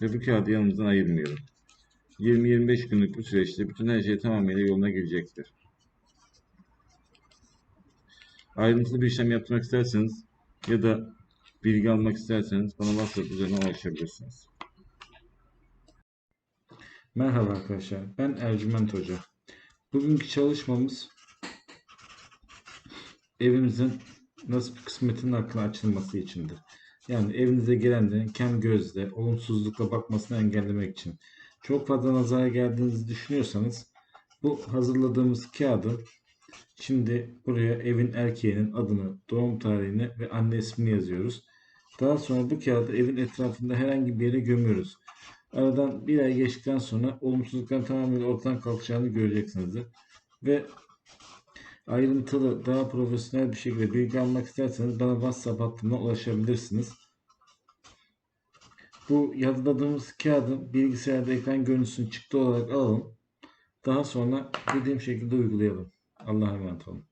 bu kağıdı yanımızdan ayırmayalım. 20-25 günlük bu süreçte bütün her şey tamamıyla yoluna girecektir. Ayrıntılı bir işlem yapmak isterseniz ya da bilgi almak isterseniz bana WhatsApp üzerinden ulaşabilirsiniz. Merhaba arkadaşlar, ben Ercüment Hoca. Bugünkü çalışmamız evimizin nasıl bir kısmetin hakkında açılması içindir. Yani evinize gelenlerin kem gözle, olumsuzlukla bakmasını engellemek için. Çok fazla nazara geldiğinizi düşünüyorsanız bu hazırladığımız kağıdı şimdi buraya evin erkeğinin adını, doğum tarihini ve anne ismini yazıyoruz. Daha sonra bu kağıdı evin etrafında herhangi bir yere gömüyoruz. Aradan bir ay geçtikten sonra olumsuzlukların tamamen ortadan kalkacağını göreceksinizdir. Ve ayrıntılı, daha profesyonel bir şekilde bilgi almak isterseniz bana WhatsApp hattımdan ulaşabilirsiniz. Bu yazıladığımız kağıdın bilgisayarda ekran görüntüsünü çıktı olarak alalım. Daha sonra dediğim şekilde uygulayalım. Allah'a emanet olun.